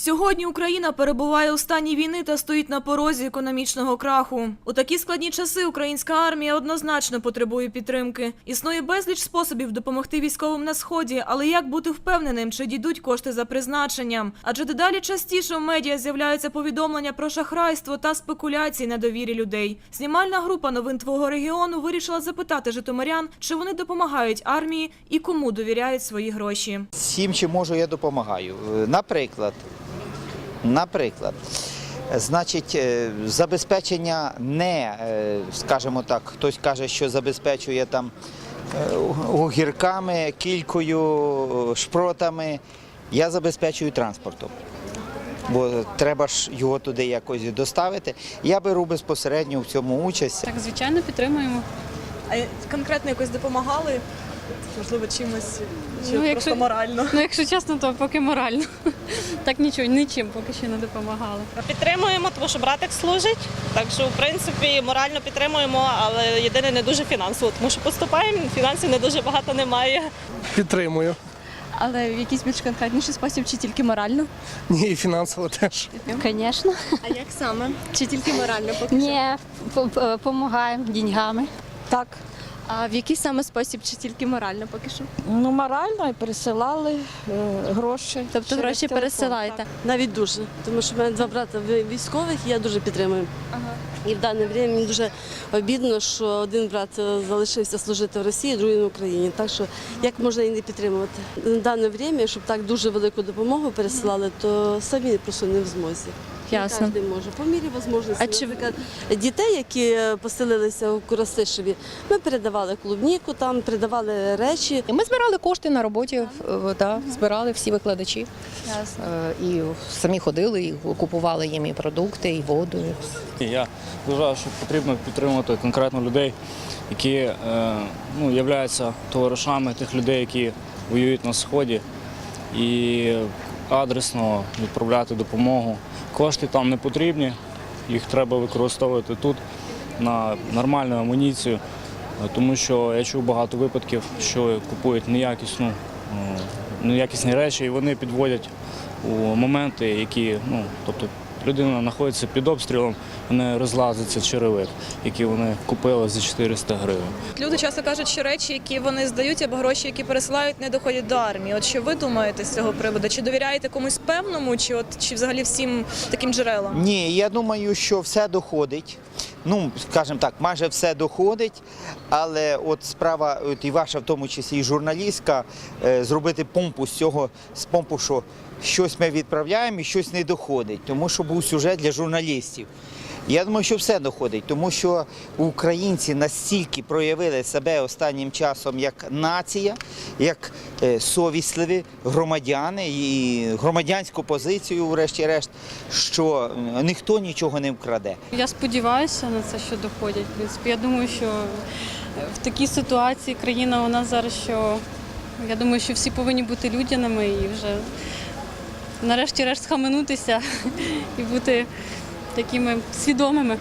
Сьогодні Україна перебуває у стані війни та стоїть на порозі економічного краху. У такі складні часи українська армія однозначно потребує підтримки. Існує безліч способів допомогти військовим на сході, але як бути впевненим, чи дійдуть кошти за призначенням? Адже дедалі частіше в медіа з'являються повідомлення про шахрайство та спекуляції на довірі людей. Знімальна група новин твого регіону вирішила запитати житомирян, чи вони допомагають армії і кому довіряють свої гроші. Всім, чим можу, я допомагаю. Е, Наприклад, наприклад, значить, е, забезпечення не, е, скажімо так, хтось каже, що забезпечує там е, огірками, кількою, шпротами. Я забезпечую транспортом. Бо треба ж його туди якось доставити. Я беру безпосередньо в цьому участь. Так, звичайно, підтримуємо. А конкретно якось допомагали? Можливо, чимось чи Ну, якщо- просто морально. Ну, якщо чесно, то поки морально. Так нічого, нічим поки що не допомагали. Підтримуємо, тому що братик служить. Так що, в принципі, морально підтримуємо, але єдине не дуже фінансово, тому що поступаємо, фінансів не дуже багато немає. Підтримую. Але в якийсь більш конкретніший спосіб чи тільки морально? Ні, і фінансово теж. Звісно. А як саме? Чи тільки морально поки Ні, допомагаємо деньгами. Так. А в який саме спосіб, чи тільки морально поки що? Ну, морально і пересилали е, гроші. Тобто через гроші телефон, пересилаєте? так. Навіть дуже, тому що в мене два брата ви- військових, і я дуже підтримую. І в дане время мені дуже обідно, що один брат е, залишився служити в Росії, другий в Україні. Так що як можна і не підтримувати? На дане время, щоб так дуже велику допомогу пересилали, то самі просто не в змозі. Ясно. Не кожен може. По мірі можливості. А чи- Наприклад, дітей, які е, поселилися у Курасишеві, ми передавали клубніку, там передавали речі. І Ми збирали кошти на роботі, е, да, збирали всі викладачі. Ясно. Е, І самі ходили, і купували їм і продукти, і воду. і. Я вважаю, що потрібно підтримувати конкретно людей, які ну, являються товаришами тих людей, які воюють на сході, і адресно відправляти допомогу. Кошти там не потрібні, їх треба використовувати тут на нормальну амуніцію, е, тому що я чув багато випадків, що купують неякісну, е, неякісні речі, і вони підводять у моменти, які, ну, тобто людина знаходиться під обстрілом, вони розлазиться черевик, який вони купили за 400 гривень. Люди часто кажуть, що речі, які вони здають, або гроші, які пересилають, не доходять до армії. От що ви думаєте з цього приводу? Чи довіряєте комусь певному, чи от чи взагалі всім таким джерелам? Ні, я думаю, що все доходить. Ну, скажімо так, майже все доходить, але от справа, от і ваша, в тому числі і журналістка, е, зробити помпу з цього, з помпу, що щось ми відправляємо і щось не доходить, тому що був сюжет для журналістів. Я думаю, що все доходить, тому що українці настільки проявили себе останнім часом як нація, як е, совісливі громадяни і громадянську позицію, врешті-решт, що е, ніхто нічого не вкраде. Я сподіваюся на це, що доходять. В принципі, я думаю, що в такій ситуації країна у нас зараз, що я думаю, що всі повинні бути людяними і вже нарешті-решт схаменутися і бути такими свідомими.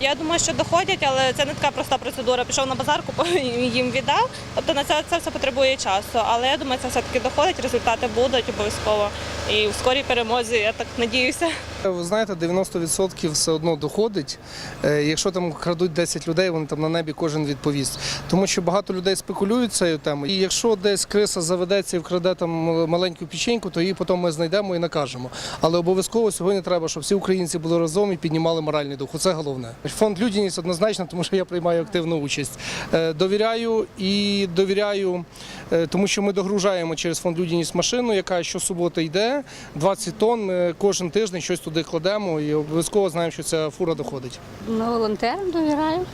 Я думаю, що доходять, але це не така проста процедура. Пішов на базар, їм віддав. Тобто на це, це все потребує часу. Але я думаю, це все-таки доходить, результати будуть обов'язково. І в скорій перемозі, я так надіюся. Ви знаєте, 90% все одно доходить. Е, Якщо там крадуть 10 людей, вони там на небі кожен відповість. Тому що багато людей спекулюють цією темою. І якщо десь криса заведеться і вкраде там маленьку печеньку, то її потім ми знайдемо і накажемо. Але обов'язково сьогодні треба, щоб всі українці були разом і піднімали моральний дух. Це головне. Фонд людяність однозначно, тому що я приймаю активну участь. Е, Довіряю і довіряю, е, тому що ми догружаємо через фонд людяність машину, яка щосуботи йде. 20 тонн. Ми кожен тиждень щось туди кладемо і обов'язково знаємо, що ця фура доходить. Ну, волонтерам довіряю.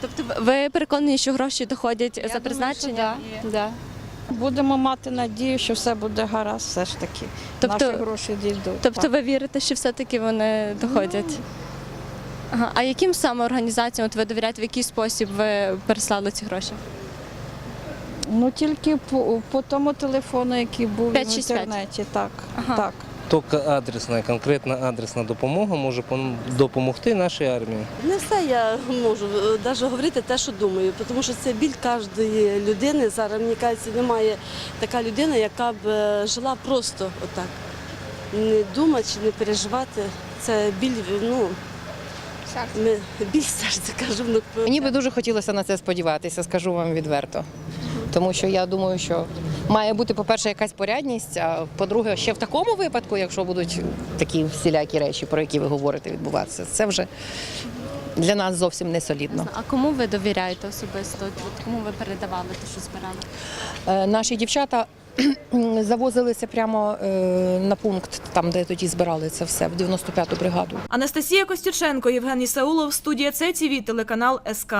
Тобто ви переконані, що гроші доходять за призначенням? Да, да. Будемо мати надію, що все буде гаразд, все ж таки. Тобто- Наші гроші дійдуть. Тобто так. ви вірите, що все-таки вони доходять? Ага. А яким саме організаціям от ви довіряєте, в який спосіб ви переслали ці гроші? Ну тільки по, по тому телефону, який був в 565. інтернеті. Так, Ага. так. Тільки адресна, конкретна адресна допомога може пом- допомогти нашій армії. Не все я можу навіть говорити те, що думаю, тому що це біль кожної людини. Зараз мені кажеться, немає така людина, яка б е, жила просто отак. не думати чи не переживати. Це біль, ну, ми, біль серця, кажу. Ну, Мені би дуже хотілося на це сподіватися, скажу вам відверто. Тому що я думаю, що має бути, по-перше, якась порядність, а по-друге, ще в такому випадку, якщо будуть такі всілякі речі, про які ви говорите, відбуватися, це вже для нас зовсім не солідно. А кому ви довіряєте особисто? От Кому ви передавали те, що збирали? Е, Наші дівчата завозилися прямо е, на пункт, там, де тоді збирали це все, в 95-ту бригаду. Анастасія Костюченко, Євген Ісаулов, студія ЦТВ, телеканал СК.